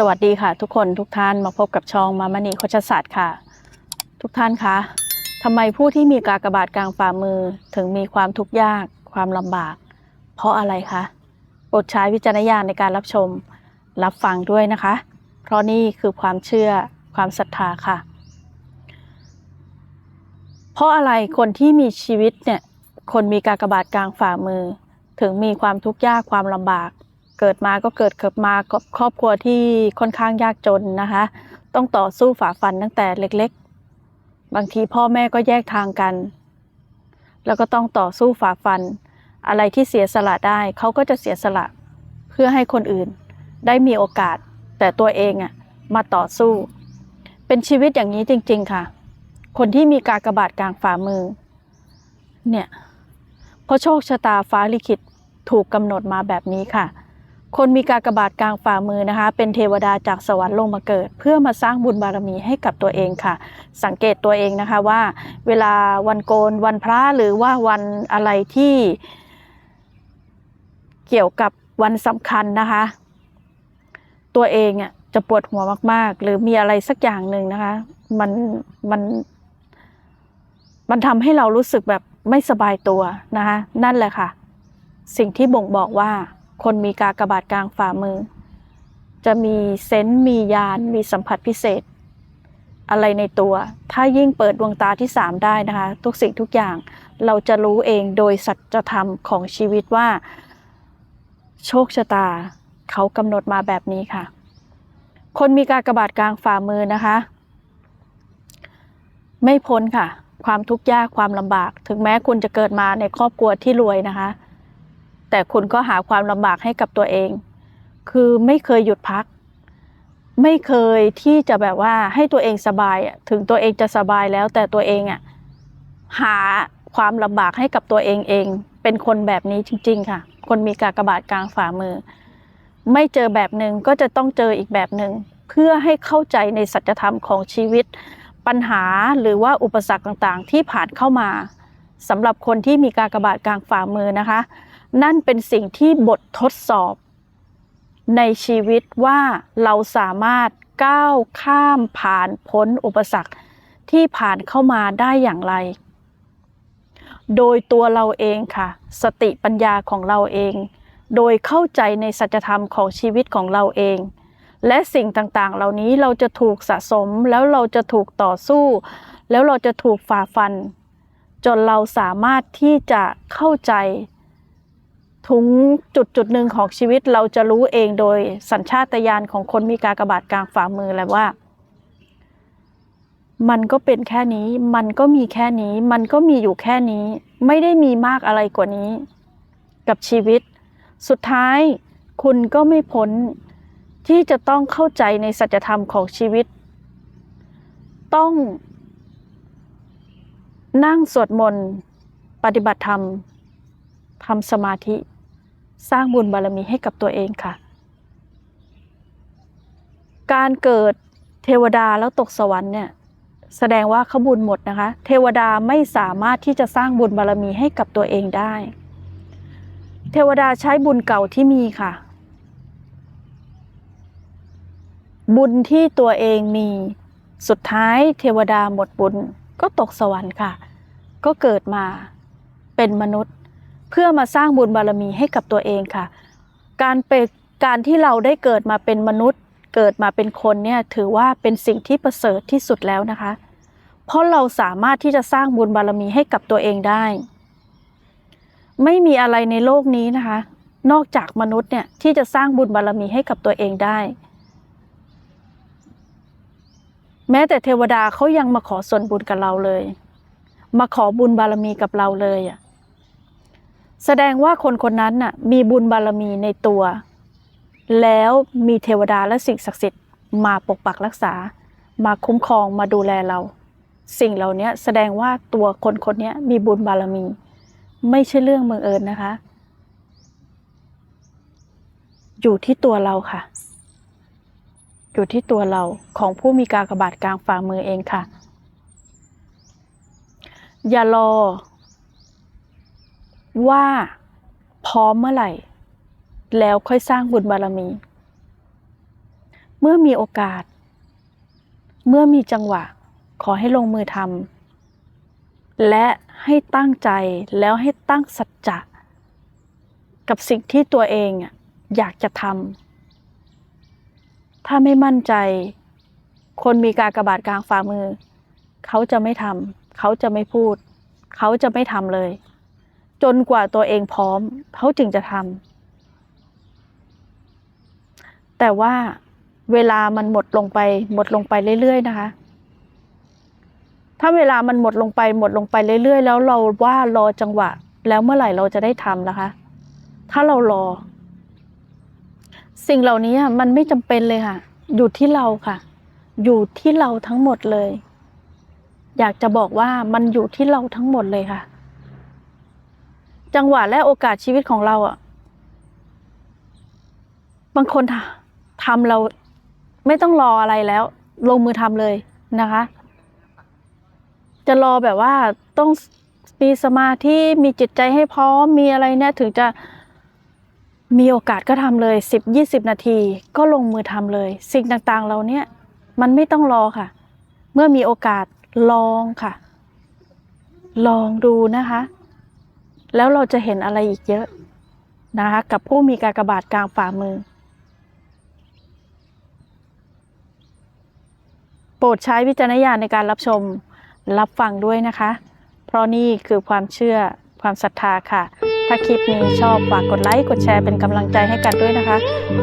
สวัสดีค่ะ ทุกคนทุกท่านมาพบกับช่องมามณีโคชศาสตร์ค่ะ ทุกท่านคะทำไมผู้ที่มีกากบาทกลางฝ่ามือถึงมีความทุกข์ยาก ความลำบาก เพราะอะไรคะโปรดใช้วิจารณญาณในการรับชม รับฟังด้วยนะคะ เพราะนี่คือความเชื่อความศรัทธาค่ะ เพราะอะไรคนที่มีชีวิตเนี่ยคนมีกากบาทกลางฝ่ามือ ถึงมีความทุกข์ยากความลำบาก เกิดมาก็เกิดเกิดมาครอบครัวที่ค่อนข้างยากจนนะคะ ต้องต่อสู้ฝ่าฟันตั้งแต่เล็กๆ บางทีพ่อแม่ก็แยกทางกัน แล้วก็ต้องต่อสู้ฝ่าฟัน อะไรที่เสียสละได้เขาก็จะเสียสละเพื่อให้คนอื่นได้มีโอกาส แต่ตัวเองอะมาต่อสู้ เป็นชีวิตอย่างนี้จริง ๆ ค่ะ คนที่มีกากบาทกลางฝ่ามือ เนี่ยเพราะโชคชะตาฟ้าลิขิตถูกกำหนดมาแบบนี้ค่ะ คนมีกากบาทกลางฝ่ามือนะคะ เป็นเทวดาจากสวรรค์ลงมาเกิด เพื่อมาสร้างบุญบารมีให้กับตัวเองค่ะ สังเกตตัวเองนะคะว่า เวลาวันโกนวันพระหรือว่าวันอะไรที่ เกี่ยวกับวันสำคัญนะคะ ตัวเองอะจะปวดหัวมาก ๆ หรือมีอะไรสักอย่างหนึ่งนะคะ มันมัน มันทำให้เรารู้สึกแบบไม่สบายตัวนะคะ นั่นแหละค่ะ สิ่งที่บ่งบอกว่า คนมีกากบาทกลางฝ่ามือ จะมีเซนส์มียานมีสัมผัสพิเศษ อะไรในตัว ถ้ายิ่งเปิดดวงตาที่สามได้นะคะ ทุกสิ่งทุกอย่างเราจะรู้เองโดยสัจธรรมของชีวิตว่า โชคชะตาเขากำหนดมาแบบนี้ค่ะ คนมีกากบาทกลางฝ่ามือนะคะ ไม่พ้นค่ะ ความทุกข์ยากความลำบาก ถึงแม้คุณจะเกิดมาในครอบครัวที่รวยนะคะ แต่คุณก็หาความลำบากให้กับตัวเอง คือไม่เคยหยุดพัก ไม่เคยที่จะแบบว่าให้ตัวเองสบายถึงตัวเองจะสบายแล้ว แต่ตัวเองอะหาความลำบากให้กับตัวเองเอง เป็นคนแบบนี้จริง ๆ ค่ะ คนมีกากบาทกลางฝ่ามือ ไม่เจอแบบหนึ่งก็จะต้องเจออีกแบบหนึ่งเพื่อให้เข้าใจในสัจธรรมของชีวิต ปัญหาหรือว่าอุปสรรคต่างๆ ที่ผ่านเข้ามาสำหรับคนที่มีกากบาทกลางฝ่ามือนะคะ นั่นเป็นสิ่งที่บททดสอบ ในชีวิตว่าเราสามารถก้าวข้ามผ่านพ้นอุปสรรคที่ผ่านเข้ามาได้อย่างไร โดยตัวเราเองค่ะ สติปัญญาของเราเอง โดยเข้าใจในสัจธรรมของชีวิตของเราเอง และสิ่งต่างๆ เหล่านี้เราจะถูกสะสมแล้วเราจะถูกต่อสู้ แล้วเราจะถูกฝ่าฟัน จนเราสามารถที่จะเข้าใจ ถึงจุดจุดหนึ่งของชีวิตเราจะรู้เองโดยสัญชาตญาณของคนมีกากบาทกลางฝ่ามือแหละว่า มันก็เป็นแค่นี้ มันก็มีแค่นี้ มันก็มีอยู่แค่นี้ ไม่ได้มีมากอะไรกว่านี้ กับชีวิต สุดท้ายคุณก็ไม่พ้นที่จะต้องเข้าใจในสัจธรรมของชีวิต ต้อง นั่งสวดมนต์ ปฏิบัติธรรมทำสมาธิ สร้างบุญบารมีให้กับตัวเองค่ะ การเกิดเทวดาแล้วตกสวรรค์เนี่ยแสดงว่าเขาบุญหมดนะคะ เทวดาไม่สามารถที่จะสร้างบุญบารมีให้กับตัวเองได้ เทวดาใช้บุญเก่าที่มีค่ะ บุญที่ตัวเองมีสุดท้ายเทวดาหมดบุญก็ตกสวรรค์ค่ะ ก็เกิดมาเป็นมนุษย์ เพื่อมาสร้างบุญบารมีให้กับตัวเองค่ะ การเป็นการที่เราได้เกิดมาเป็นมนุษย์ เกิดมาเป็นคนเนี่ยถือว่าเป็นสิ่งที่ประเสริฐที่สุดแล้วนะคะ เพราะเราสามารถที่จะสร้างบุญบารมีให้กับตัวเองได้ ไม่มีอะไรในโลกนี้นะคะ นอกจากมนุษย์เนี่ยที่จะสร้างบุญบารมีให้กับตัวเองได้แม้แต่เทวดาเขายังมาขอส่วนบุญกับเราเลย มาขอบุญบารมีกับเราเลยอะ แสดงว่าคนคนนั้นน่ะมีบุญบารมีในตัว แล้วมีเทวดาและสิ่งศักดิ์สิทธิ์มาปกปักรักษา มาคุ้มครองมาดูแลเรา สิ่งเหล่านี้แสดงว่าตัวคนคนนี้มีบุญบารมี ไม่ใช่เรื่องบังเอิญนะคะ อยู่ที่ตัวเราค่ะ อยู่ที่ตัวเราของผู้มีกากระบาทกลางฝ่ามือเองค่ะ อย่ารอ ว่าพร้อมเมื่อไหร่ แล้วค่อยสร้างบุญบารมี เมื่อมีโอกาส เมื่อมีจังหวะ ขอให้ลงมือทำและให้ตั้งใจแล้วให้ตั้งสัจจะกับสิ่งที่ตัวเองอยากจะทำถ้าไม่มั่นใจ คนมีกากระบาทกลางฝ่ามือ เขาจะไม่ทำเขาจะไม่พูด เขาจะไม่ทำเลย จนกว่าตัวเองพร้อมเขาจึงจะทำแต่ว่าเวลามันหมดลงไป หมดลงไปเรื่อยๆนะคะ ถ้าเวลามันหมดลงไป หมดลงไปเรื่อยๆ แล้วเราว่ารอจังหวะ แล้วเมื่อไหร่เราจะได้ทำนะคะ ถ้าเรารอ สิ่งเหล่านี้มันไม่จำเป็นเลยค่ะ อยู่ที่เราค่ะ อยู่ที่เราทั้งหมดเลย อยากจะบอกว่ามันอยู่ที่เราทั้งหมดเลยค่ะ จังหวะและโอกาสชีวิตของเราอะบางคนทำทำเราไม่ต้องรออะไรแล้ว ลงมือทำเลยนะคะ จะรอแบบว่าต้องมีสมาธิมีจิตใจให้พร้อมมีอะไรเนี่ยถึงจะมีโอกาสก็ทำเลยสิบยี่สิบนาทีก็ลงมือทำเลย สิ่งต่างๆเราเนี่ย มันไม่ต้องรอค่ะ เมื่อมีโอกาสลองค่ะ ลองดูนะคะ แล้วเราจะเห็นอะไรอีกเยอะนะคะกับผู้มีกากบาทกลางฝ่ามือ โปรดใช้วิจารณญาณในการรับชมรับฟังด้วยนะคะ เพราะนี่คือความเชื่อความศรัทธาค่ะ ถ้าคลิปนี้ชอบฝากกดไลค์ กดแชร์เป็นกำลังใจให้กันด้วยนะคะ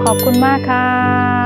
ขอบคุณมากค่ะ